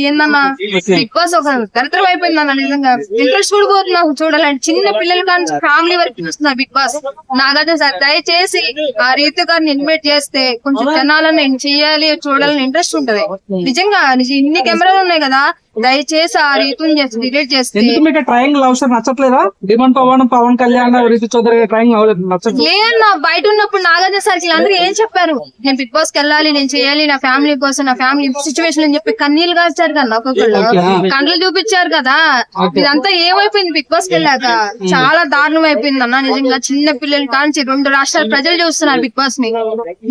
ఏందన్నా big boss ఒక దరిద్రం అయిపోయిందన్న నిజంగా. ఇంట్రెస్ట్ కూడా పోతున్నా చూడాలంటే చిన్న పిల్లలు కానీ ఫ్యామిలీ వరకు చూస్తున్నారు బిగ్ బాస్. నాగార్జున సార్ దయచేసి ఆ రీతి గారిని ఇన్వైట్ చేస్తే కొంచెం జనాలను చేయాలి చూడాలని ఇంట్రెస్ట్ ఉంటది. నిజంగా నిజ- ఇన్ని కెమెరాలు ఉన్నాయి కదా దయచేసి ఆ రీతుని చేసి డిలీట్ చేస్తే ఎందుకు మీకు ట్రయాంగిల్ లవ్ స్టోరీ నచ్చట్లేదా? డిమన్ పవన్ పవన్ కళ్యాణ్ రితు చౌదరి ట్రయాంగిల్ అవ్వలేదు నచ్చట్లేదు. లేదన్నా బయట ఉన్నప్పుడు నాగార్జున సార్ అందరూ ఏం చెప్పారు? నేను బిగ్ బాస్కి వెళ్ళాలి నేను చేయాలి నా ఫ్యామిలీ కోసం నా ఫ్యామిలీ సిచ్యువేషన్ అని చెప్పి కన్నీళ్ళు కాల్చారు కదా ఒక్కొక్కళ్ళు. కండ్లు చూపించారు కదా. ఇదంతా ఏమైపోయింది బిగ్ బాస్కి వెళ్ళాక చాలా దారుణం అయిపోయింది అన్న నిజంగా చిన్న పిల్లలు కాంచి రెండు రాష్ట్రాల ప్రజలు చూస్తున్నారు బిగ్ బాస్ని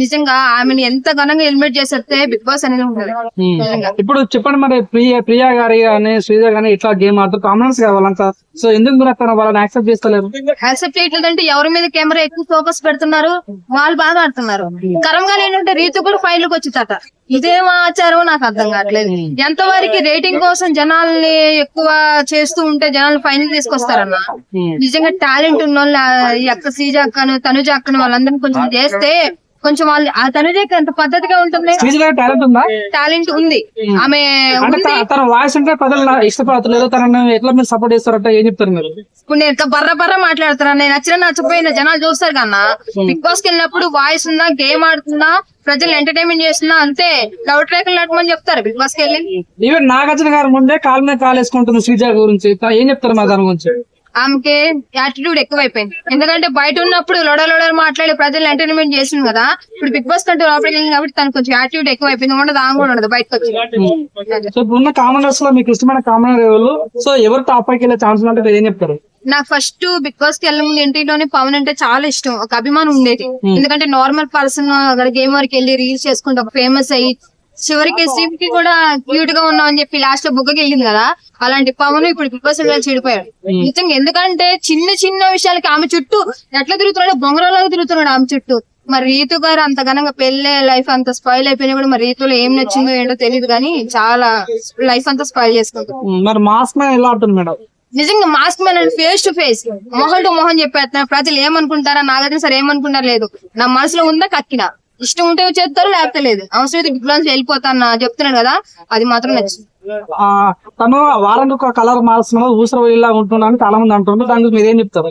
నిజంగా ఆమెను ఎంత ఘనంగా ఎలిమినేట్ చేసేస్తే బిగ్ బాస్ అనేది ఉంటది నిజంగా. ఇప్పుడు చెప్పండి మరి ప్రియా ప్రియా గారి కానీ శ్రీజ గానీ ఇట్లా గేమ్ ఆడుతూ కామనర్స్ కావాలంతా సో ఎందుకు మీరు అక్కడ వాళ్ళని యాక్సెప్ట్ చేస్తలేరు? యాక్సెప్ట్ చేయట్లేదంటే ఎవరి మీద కెమెరా ఎక్కువ ఫోకస్ పెడుతున్నారు? వాళ్ళు బాగా ఆడుతున్నారు. కరంగా ఏంటంటే రీతు కూడా ఫైనల్కి వచ్చిందట. ఇదేం ఆచారం నాకు అర్థం కావట్లేదు. ఎంత వరకు రేటింగ్ కోసం జనాల్ని ఎక్కువ చేస్తూ ఉంటే జనాలు ఫైనల్ తీసుకొస్తారన్న? నిజంగా టాలెంట్ ఉన్న వాళ్ళు ఆ ఈ అక్క సీజ అక్కను తనుజ అక్కను వాళ్ళందరినీ కొంచెం చేస్తే కొంచెం వాళ్ళు ఆ తనుజకి ఎంత పద్ధతిగా ఉంటుంది టాలెంట్ ఉందా? టాలెంట్ ఉంది. ఆమె అంటే తన వాయిస్ అంటే ప్రజలు ఇష్టపడతలేదు. తనని ఎట్లా మీరు సపోర్ట్ చేస్తారంటే ఏం చెప్తారు మీరు? ఇప్పుడు నేను ఎంత బర్ర బర్ర మాట్లాడుతున్నా నేను నచ్చిన నచ్చపోయిన జనాలు చూస్తారు కన్నా. బిగ్ బాస్కి వెళ్ళినప్పుడు వాయిస్ ఉందా గేమ్ ఆడుతున్నా ప్రజలు ఎంటర్టైన్మెంట్ చేస్తున్నా అంతే. లవ్ ట్రాక్ నడమని చెప్తారు బిగ్ బాస్కి వెళ్ళి ఈవెన్ నాగార్జున గారి ముందే కాలు మీద కాలు వేసుకుంటుంది శ్రీజ గురించి. ఏం చెప్తారు మా దాని గురించి? ఆమెకి యాటిట్యూడ్ ఎక్కువైపోయింది. ఎందుకంటే బయట ఉన్నప్పుడు లొడ లొడ మాట్లాడి ప్రజలు ఎంటర్టైన్మెంట్ చేసింది కదా. ఇప్పుడు బిగ్ బాస్ కంటే లోపలికి వెళ్ళింది కాబట్టి తనకు కొంచెం యాటిట్యూడ్ ఎక్కువైపోయింది. ఉండదు ఆమె కూడా ఉండదు బయటకు వచ్చి. సో ఇప్పుడున్న కామనర్స్లో మీకు ఇష్టమైన కామనర్ సో ఎవరు టాప్ పైకి వెళ్ళే ఛాన్స్ ఉంటే ఏం చెప్తారు? నాకు ఫస్ట్ బిగ్ బాస్కి వెళ్ళే ముందు ఇంటిలోనే పవన్ అంటే చాలా ఇష్టం. ఒక అభిమానం ఉండేది. ఎందుకంటే నార్మల్ పర్సన్ అక్కడ గేమ్ వరకు వెళ్ళి రీల్స్ చేసుకుంటే ఒక ఫేమస్ అయ్యి చివరికి స్టీవ్కి కూడా క్యూట్గా ఉన్నాం అని చెప్పి లాస్ట్లో బుగ్గకి వెళ్ళింది కదా అలాంటి పవన్ ఇప్పుడు బిగ్ బాస్ చెడిపోయాడు. నిజంగా ఎందుకంటే చిన్న చిన్న విషయాలకి ఆమె చుట్టూ ఎట్లా తిరుగుతున్నాడు బొంగరాలాగా తిరుగుతున్నాడు ఆమె చుట్టూ. మరి రీతు గారు అంత ఘనంగా పెళ్ళే లైఫ్ అంత స్పాయిల్ అయిపోయినా కూడా మరి రీతులో ఏం నచ్చిందో ఏంటో తెలియదు కానీ చాలా లైఫ్ అంతా స్పాయిల్ చేసుకుంటుంది మరి మాస్క్ ఎలా మేడం? నిజంగా mask man face to face మొహం టు మొహం చెప్పేస్తున్నా ప్రజలు ఏమనుకుంటారా? నాగార్జున సార్ ఏమనుకుంటారు లేదు. నా మనసులో ఉందా కక్కిన? ఇష్టం ఉంటే చేస్తారు లేకపోతే లేదు. అవసరం అయితే బిగ్ బాస్ వెళ్ళిపోతాను చెప్తున్నాడు కదా అది మాత్రం నచ్చింది. తను వారానికి ఒక కలర్ మారుస్తున్నా ఊసర ఇలా ఉంటున్నాను చాలా మంది అంటున్నారు దాని గురించి మీరు ఏం చెప్తారు?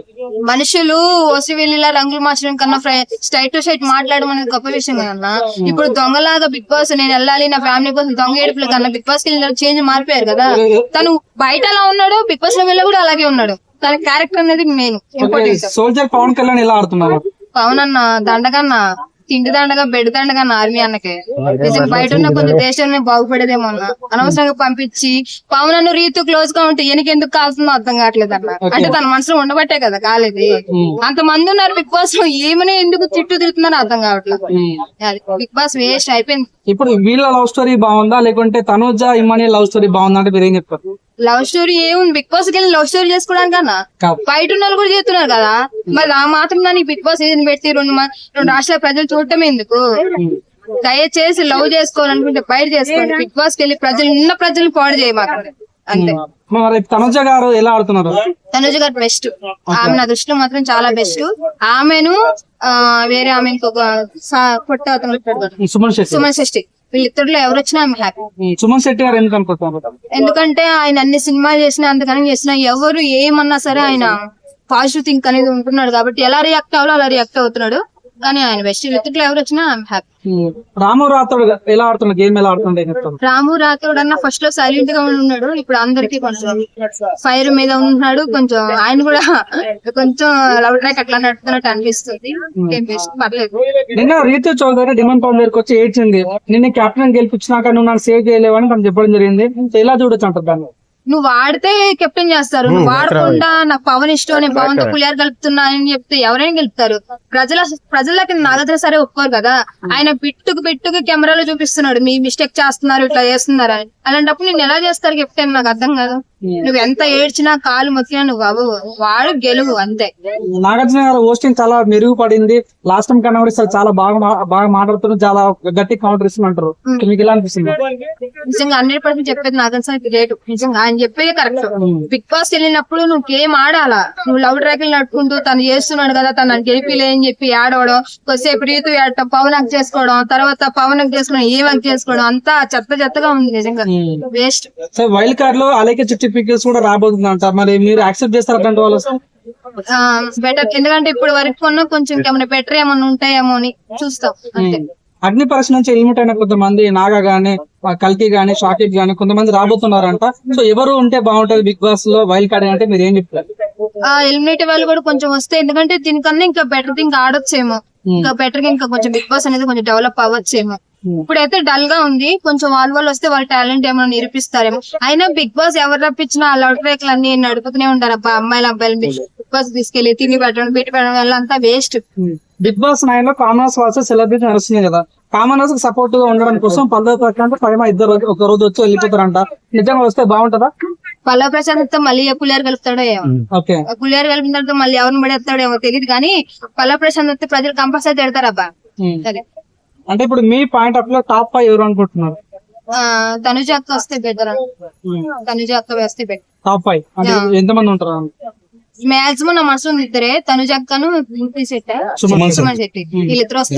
మనుషులు ఓసివెల్లిలా రంగులు మార్చడం కన్నా స్ట్రైట్ టు స్ట్రైట్ మాట్లాడడం అనేది గొప్ప విషయం కదన్నా ఇప్పుడు దొంగలాగా బిగ్ బాస్ నేను వెళ్ళాలి నా ఫ్యామిలీ కోసం దొంగ ఏడుపులు కన్నా బిగ్ బాస్కి చేంజ్ మారిపోయారు కదా. తను బయట అలా ఉన్నాడు బిగ్ బాస్లో వెళ్ళి కూడా అలాగే ఉన్నాడు. తన క్యారెక్టర్ అనేది మెయిన్ సోల్జర్ పవన్ కళ్యాణ్ ఎలా ఆడుతున్నారు? పవన్ అన్న దండగన్న తిండి దండగా బెడ్ దండగా అన్న ఆర్మీ అన్నకి బయట ఉన్న కొంచెం దేశాన్ని బాగుపడేదేమో అన్న. అనవసరంగా పంపించి పవన్ అన్న రీతు క్లోజ్గా ఉంటే ఈయనకి ఎందుకు కాల్సిందో అర్థం కావట్లేదు అన్న. అంటే తన మనసులో ఉండబట్టే కదా కాలేదు. అంత మంది ఉన్నారు బిగ్ బాస్లో ఏమని ఎందుకు తిట్టు తిరుగుతుందని అర్థం కావట్లేదు. బిగ్ బాస్ వేస్ట్ అయిపోయింది. ఇప్పుడు వీళ్ళ లవ్ స్టోరీ బాగుందా? లేకుంటే తనుజ ఇమ్మని లవ్ స్టోరీ బాగుందా అంటే మీరు ఏం చెప్తారు? లవ్ స్టోరీ ఏముంది బిగ్ బాస్కి లవ్ స్టోరీ చేసుకోవడానికి అన్న కాదు. బయట ఉన్న వాళ్ళు కూడా చేస్తున్నారు కదా? మరి ఆ మాత్రం దానికి బిగ్ బాస్ సీజన్ పెట్టి రెండు రెండు రాష్ట్రాల ప్రజలు చూడటం ఎందుకు? దయచేసి లవ్ చేసుకోవాలనుకుంటే బయట చేసుకోండి. బిగ్ బాస్కి వెళ్ళి ప్రజలు ఉన్న ప్రజలు పాడు చేయమాకండి అంతే. మరి తనుజ గారు ఎలా ఆడుతున్నారు? తనుజ గారు బెస్ట్ ఆమె నా దృష్టిలో మాత్రం చాలా బెస్ట్ ఆమెను వేరే ఆమె ఇంకొక కదా, సుమన్ శెట్టి. సుమన్ షష్టి వీళ్ళిద్దరిలో ఎవరు వచ్చినా ఆమె హ్యాపీ సుమన్ శెట్టి గారు ఎందుకు అనుకుంటున్నారు ఎందుకంటే ఆయన అన్ని సినిమాలు చేసినా అంతగానం చేసినా ఎవరు ఏమన్నా సరే ఆయన పాజిటివ్ థింక్ అనేది ఉంటున్నాడు కాబట్టి ఎలా రియాక్ట్ అవ్వాలో అలా రియాక్ట్ అవుతున్నాడు. కానీ ఆయన బెస్ట్ వ్యక్తులు ఎవరు వచ్చినా హ్యాపీ రాము రాథోడ్ ఎలా ఆడుతున్నాడు గేమ్ ఎలా ఆడుతుండే రాము రాథోడ్ అన్న ఫస్ట్లో సైలెంట్గా ఉన్నాడు ఇప్పుడు అందరికి కొంచెం ఫైర్ మీద ఉంటున్నాడు కొంచెం ఆయన కూడా కొంచెం లవ్ ట్రాక్ అట్లా నడుపుతున్నట్టు అనిపిస్తుంది. Best, పర్లేదు. నిన్న రీతు చౌదరి డిమాండ్ పవన్ దగ్గరికి వచ్చి ఏడ్చింది నిన్న కెప్టెన్ గెలిపించినాక నువ్వు నన్ను సేవ్ చేయలేవని తను చెప్పడం జరిగింది. ఎలా చూడొచ్చు అంటారు దాన్ని? నువ్వు వాడితే కెప్టెన్ చేస్తారు. నువ్వు వాడకుండా నాకు పవన్ ఇష్టం నేను పవన్తో పులియారు కలుపుతున్నా అని చెప్తే ఎవరైనా గెలుపుతారు. ప్రజల ప్రజలకి నాగద్ర సరే ఒప్పుకోరు కదా. ఆయన బిట్టుకు బిట్టుకు కెమెరాలో చూపిస్తున్నాడు. మీ మిస్టేక్ చేస్తున్నారు ఇట్లా చేస్తున్నారు అని అలాంటప్పుడు నేను ఎలా చేస్తారు కెప్టెన్ నాకు అర్థం కాదు. నువ్వు ఎంత ఏడ్చినా కాలు మొక్కినా నువ్వు అవ్వు వాడు గెలువు అంతే. నాగార్జున గారు హోస్టింగ్ చాలా మెరుగుపడింది. లాస్ట్ టైం కన్నా కూడా చాలా బాగా బాగా మాట్లాడుతున్నారు. చాలా గట్టి కౌంటర్ ఇస్తున్నారు మీకు ఎలా అనిపిస్తుంది? నిజంగా హండ్రెడ్ పర్సెంట్ చెప్పేది నాకు తెలిసిన గ్రేట్. నిజంగా ఆయన చెప్పేది కరెక్ట్. బిగ్ బాస్ వెళ్ళినప్పుడు నువ్వు గేమ్ ఆడాలా? నువ్వు లవ్ ట్రాకిల్ నడుపుకుంటూ తను చేస్తున్నాడు కదా తను గెలిపిలే అని చెప్పి ఆడవడం కొద్దిసేపు రీతు ఆడటం పవన్ హక్ చేసుకోవడం తర్వాత పవన్ హక్ చేసుకోవడం ఏ హక్ చేసుకోవడం అంతా చెత్త చెత్తగా ఉంది నిజంగా. వేస్ట్. సో వైల్డ్ కార్డ్లో అలాగే చిట్టి పిక్స్ కూడా రాబోతుందంట మరి మీరు యాక్సెప్ట్ చేస్తారు అట్లాంటి వాళ్ళు బెటర్. ఎందుకంటే ఇప్పుడు వరకు కొన్నా కొంచెం ఇంకేమైనా బెటర్ ఏమైనా ఉంటాయేమో అని చూస్తాం. అంతే. అగ్ని పరీక్ష నుంచి ఎలిమిట్ అయిన కొంతమంది నాగా గానీ కల్కి గానీ షాకిబ్ గానీ కొంతమంది రాబోతున్నారంట. సో ఎవరు ఉంటే బాగుంటది బిగ్ బాస్లో వైల్డ్ కార్డ్ అంటే మీరు ఏం చెప్తారు? ఆ ఎలిమినేట్ వాళ్ళు కూడా కొంచెం వస్తే ఎందుకంటే దీనికన్నా ఇంకా బెటర్. ఇంకా ఆడొచ్చేమో. ఇంకా బెటర్గా ఇంకా కొంచెం బిగ్ బాస్ అనేది కొంచెం డెవలప్ అవ్వచ్చేమో. Hmm. ఇప్పుడైతే డల్గా ఉంది. కొంచెం వాళ్ళ వాళ్ళు వస్తే వాళ్ళ టాలెంట్ ఏమైనా నిరూపిస్తారేమో. అయినా బిగ్ బాస్ ఎవరు రప్పించినా ఆ రేకులు అన్ని నడుపుతూనే ఉంటారు. అబ్బా అమ్మాయిలు అబ్బాయిలు బిగ్ బాస్ తీసుకెళ్ళి తిని పెట్టడం పెట్టి పెట్టడం వల్ల అంతా వేస్ట్ బిగ్ బాస్ నైన్లో కామనర్స్ వర్సెస్ సెలబ్రిటీ నడుస్తుంది కదా. కామనర్స్కి సపోర్ట్గా ఉండడం కోసం పల్లవి ప్రశాంత్ పైన ఇద్దరు ఒక రోజు వచ్చి వెళ్ళిపోతారంట. నిజంగా వస్తే బాగుంటదా? పల్లవ ప్రశాంత్ మళ్ళీ పులియారు కలుపుతాడో ఏమో. ఓకే. పులియారు కలిపిన తర్వాత మళ్ళీ ఎవరిని పడేస్తాడో ఏమో తెలియదు కానీ పల్లవ ప్రశాంత్ ప్రజలు కంపల్సరీ తిడతారు అబ్బా సరే. అంటే ఇప్పుడు మీ పాయింట్ ఆఫ్లో టాప్ ఫైవ్ ఎవరు అనుకుంటున్నారు? ఆ, తనుజ అక్క వస్తే బెటర్ తనుజ అక్క వేస్తే బెటర్ టాప్ ఫైవ్. అంటే ఎంత మంది ఉంటారు మాక్సిమం నా మనసు ఉంది ఇద్దరే. తనుజ అక్కను ఇంటి సెట్ సుమన్ శెట్టి. వీళ్ళిద్దరు వస్తే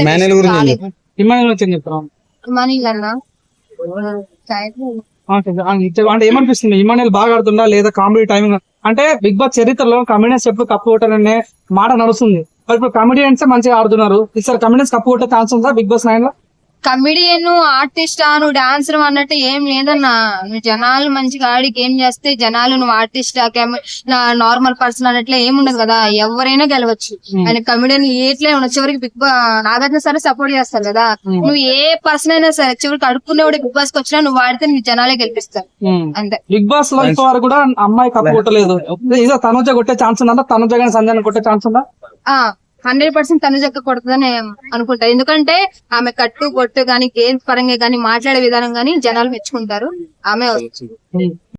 ఓకే. అంటే అంటే ఏమనిపిస్తుంది? ఇమానుయల్ బాగా ఆడుతుందా లేదా కామెడీ టైమింగ్ అంటే బిగ్ బాస్ చరిత్రలో కమెడియన్స్ ఎప్పుడు కప్పు కొట్టారనే మాట నడుస్తుంది. మరి ఇప్పుడు కమెడియన్స్ మంచిగా ఆడుతున్నారు? ఈసారి కమెడియన్స్ కప్పు కొట్టే ఛాన్స్ ఉందా? బిగ్ బాస్ నైన్లో కమిడియన్ ఆర్టిస్ట్ నువ్వు డాన్సర్ అన్నట్టు ఏం లేదన్నా. నువ్వు జనాలు మంచిగా ఆడి గేమ్ చేస్తే జనాలు నువ్వు ఆర్టిస్ట్ నార్మల్ పర్సన్ అన్నట్లే ఏం ఉండదు కదా. ఎవరైనా గెలవచ్చు. ఆయన కమిడియన్ ఏట్లే ఉండదు చివరికి బిగ్ బా నాగార్జున సరే సపోర్ట్ చేస్తారు కదా. నువ్వు ఏ పర్సన్ అయినా సరే చివరికి అడుక్కునేవాడు బిగ్ బాస్కి వచ్చినా నువ్వు వాడితే నీ జనాలే గెలిపిస్తారు. అంతే. బిగ్ బాస్లో కూడా అమ్మాయి కప్పు కొట్టలేదు. ఇదో తనుజ కొట్టే ఛాన్స్ ఉందా? తనుజ కానీ సంజయ్ కొట్టే ఛాన్స్ ఉందా? హండ్రెడ్ పర్సెంట్ తనుజక్క కొడుతుందని అనుకుంటా. ఎందుకంటే ఆమె కట్టు బొట్టు గాని గేమ్ పరంగా గాని మాట్లాడే విధానం గాని జనాలు మెచ్చుకుంటారు. ఆమె.